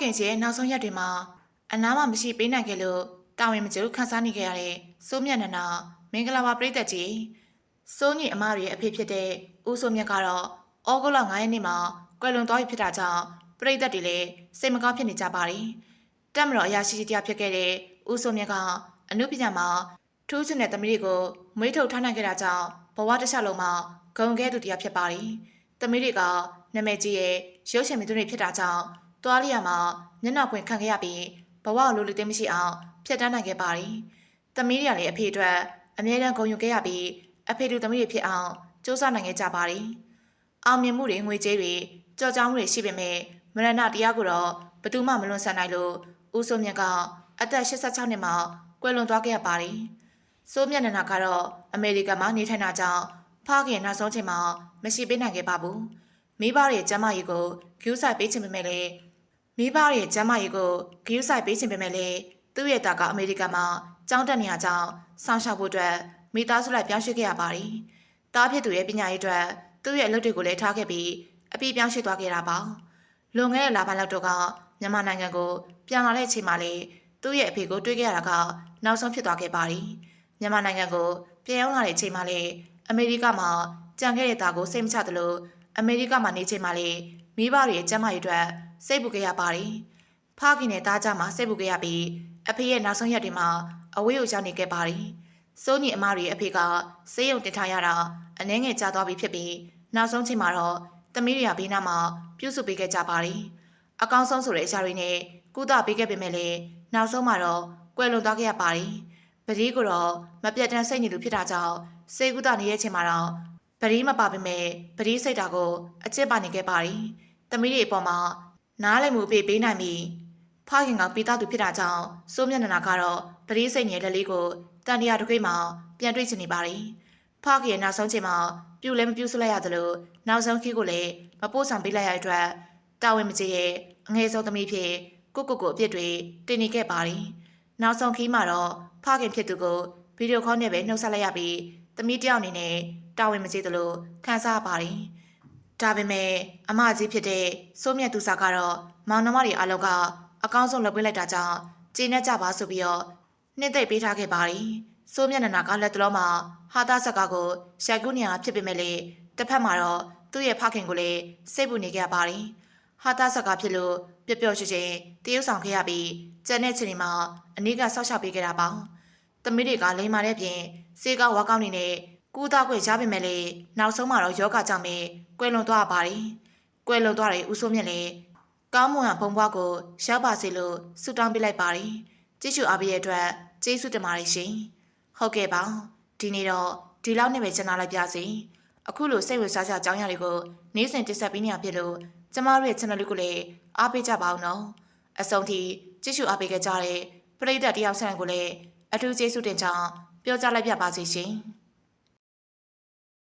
ခင်ကြီးရဲ့နောက်ဆုံးရက်တွေမှာအနားမှမရှိပေးနိုင်ခဲ့လို့တာဝန်မကျလို့ခန်းစားနေခဲ့ရတဲ့စိုးမြတ်နန္ဒာမင်္ဂလာပါပရိသတ်ကြီးစိုးညီအမရဲ့အဖေဖြစ်တဲ့ဦးစိုးမြတ်ကတော့ဩဂုတ်လ9ရက်နေ့မှာကွယ်လွန်သွားပြီဖြစ်တာကြောင့်ပရိသတ်တွေလည်းစိတ်မကောင်းဖြစ်နေကြပါတယ်တက်မတော်အရာရှိကြီးတရားဖြစ်ခဲ့တဲ့ဦးစိုးမြတ်ကအမှုပညာမှာထူးချွန်တဲ့သမီးတွေကိုမွေးထုတ်ထားနိုင်ခဲ့တာကြောင့်ဘဝတစ်လျှောက်လုံးမှာဂုံကဲသူတရားဖြစ်ပါတယ်သမီးတွေကနာမည်ကြီးရဲ့ရုပ်ရှင်မင်းသူတွေဖြစ်တာကြောင့် တွားလျာမှာမျက်နှာပွင့်ခံခဲ့ရပြီးဘဝကိုလိုလိုသိမ်းမရှိအောင်ဖြတ်တန်းနိုင်ခဲ့ပါတယ်။သမီးတွေကလည်းအဖေအတွက်အမြဲတမ်းဂုဏ်ယူခဲ့ရပြီးအဖေတို့သမီးတွေဖြစ်အောင်စူးစမ်းနိုင်ခဲ့ကြပါတယ်။အောင်မြင်မှုတွေငွေကြေးတွေကြော်ကြောင်းမှုတွေရှိပေမဲ့မရဏတရားကိုတော့ဘယ်သူမှမလွန်ဆန်နိုင်လို့ဦးစိုးမြတ်ကအသက်86နှစ်မှာကွယ်လွန်သွားခဲ့ရပါတယ်။စိုးမြတ်နန္ဒာကတော့အမေရိကန်မှာနေထိုင်တာကြောင့်ဖခင်နောက်ဆုံးချိန်မှာမရှိပေးနိုင်ခဲ့ပါဘူး။မိဘရဲ့ကျမ်းမာရေးကိုဂရုစိုက်ပေးချင်ပေမဲ့လည်း မိဘရဲ့ကျမ်းမာရေးကိုဂရုစိုက်ပေးချင်ပေမဲ့လည်းသူ့ရဲ့တာကအမေရိကန်မှာကျောင်းတက်နေရကြောင်းစောင့်ရှောက်ဖို့အတွက်မိသားစုလိုက်ပြောင်းရွှေ့ခဲ့ရပါတယ်။တားဖြစ်သူရဲ့ပညာရေးအတွက်သူ့ရဲ့အလုပ်တွေကိုလည်းထားခဲ့ပြီးအပြေးပြောင်းရွှေ့သွားခဲ့တာပါ။လွန်ခဲ့တဲ့လပိုင်းလောက်တော့ကမြန်မာနိုင်ငံကိုပြန်လာတဲ့အချိန်မှာလေသူ့ရဲ့အဖေကိုတွေ့ခဲ့ရတာကနောက်ဆုံးဖြစ်သွားခဲ့ပါတယ်။မြန်မာနိုင်ငံကိုပြန်ရောက်လာတဲ့အချိန်မှာလေအမေရိကမှာကြံခဲ့တဲ့သားကိုစိတ်မချသလိုအမေရိကမှာနေချိန်မှာလေမိဘတွေရဲ့ကျန်းမာရေးအတွက် စိတ်ပူခဲ့ရပါတယ်။ဖခင်နဲ့သားကြမှာစိတ်ပူခဲ့ရပြီးအဖေရဲ့နောက်ဆုံးရက်တွေမှာအဝေးကိုရောက်နေခဲ့ပါတယ်။စိုးညီအမတွေရဲ့အဖေကစေးရုံတင်ထားရတာအနှဲငယ်ကြာသွားပြီဖြစ်ပြီးနောက်ဆုံးချိန်မှာတော့သမီးတွေကဘေးနားမှာပြုစုပေးခဲ့ကြပါတယ်။အကောင်းဆုံးဆိုတဲ့အရာတွေနဲ့ကုသပေးခဲ့ပေမဲ့လည်းနောက်ဆုံးမှာတော့ကွယ်လွန်သွားခဲ့ရပါတယ်။ပတိကတော့မပြတ်တမ်းစိတ်ညစ်သူဖြစ်တာကြောင့်စေကုသနေတဲ့အချိန်မှာတော့ပတိမပါပေမဲ့ပတိစိတ်တာကိုအကျစ်ပါနေခဲ့ပါတယ်။သမီးတွေအပေါ်မှာ နားလည်မှုပေးပေးနိုင်ပြီးဖခင်ကပေးသားသူဖြစ်တာကြောင့်စိုးမျက်နှာကတော့ပတိစိတ်ရဲ့လက်လေးကိုတန်တရာတခွေးမှာပြန်တွေ့ချင်နေပါတယ်။ဖခင်ရဲ့နောက်ဆုံးချိန်မှာပြူလည်းမပြူစလိုက်ရသလိုနောက်ဆုံးခီးကိုလည်းမပို့ဆောင်ပေးလိုက်ရတဲ့အတွက်တာဝန်မကျေရဲ့အငယ်ဆုံးသမီးဖြစ်ကိုကိုကိုအပြစ်တွေတင်နေခဲ့ပါတယ်။နောက်ဆုံးခီးမှာတော့ဖခင်ဖြစ်သူကိုဗီဒီယိုခေါနဲ့ပဲနှုတ်ဆက်လိုက်ရပြီးသမီးတယောက်အနေနဲ့တာဝန်မကျေသလိုခံစားရပါတယ်။ ဒါပေမဲ့အမကြီးဖြစ်တဲ့စိုးမြတ်သူစာကတော့မောင်နှမတွေအားလုံးကအကောင်းဆုံးလုပ်ပေးလိုက်တာကြောင့်ကျေနပ်ကြပါဆိုပြီးတော့နှစ်သိမ့်ပေးထားခဲ့ပါတယ်။စိုးမြတ်နန္ဒာကလက်တလုံးမှာဟာသားစကားကိုရိုက်ကူးနေရဖြစ်ပေမဲ့လေတစ်ဖက်မှာတော့သူ့ရဲ့ဖခင်ကိုလည်းစိတ်ပူနေကြပါတယ်။ဟာသားစကားဖြစ်လို့ပျော့ပျော့ရွှင်ရွှင်တရုပ်ဆောင်ခဲ့ရပြီးကျန်တဲ့ချိန်တွေမှာအနည်းကဆောက်ရှောက်ပေးခဲ့တာပါ။သမီးတွေကလိန်မာတဲ့ပြင်စေကဝါကောင်းနေနဲ့ ကူသားခွေရပါမယ်လေနောက်ဆုံးမှာတော့ယောဂကြောင့်ပဲကွယ်လွန်သွားပါတယ်။ကွယ်လွန်သွားတဲ့ဦးစိုးမြင့်လည်းကောင်းမွန်ရာဘုံဘွားကိုရောက်ပါစေလို့ဆုတောင်းပေးလိုက်ပါတယ်။ကြည့်ရှုအားပေးတဲ့အတွက်ကျေးဇူးတင်ပါတယ်ရှင်။ဟုတ်ကဲ့ပါဒီနေ့တော့ဒီလောက်နဲ့ပဲကျန်လာလိုက်ပါစေ။အခုလိုစိတ်ဝင်စားစရာအကြောင်းအရာတွေကိုနေ့စဉ်တင်ဆက်ပေးနေရဖြစ်လို့ကျမတို့ရဲ့ channel လေးကိုလည်းအားပေးကြပါအောင်နော်။အဆုံးထိကြည့်ရှုအားပေးခဲ့ကြတဲ့ပရိသတ်တယောက်ဆန်ကိုလည်းအထူးကျေးဇူးတင်ကြောင်းပြောကြားလိုက်ပြပါစီရှင်။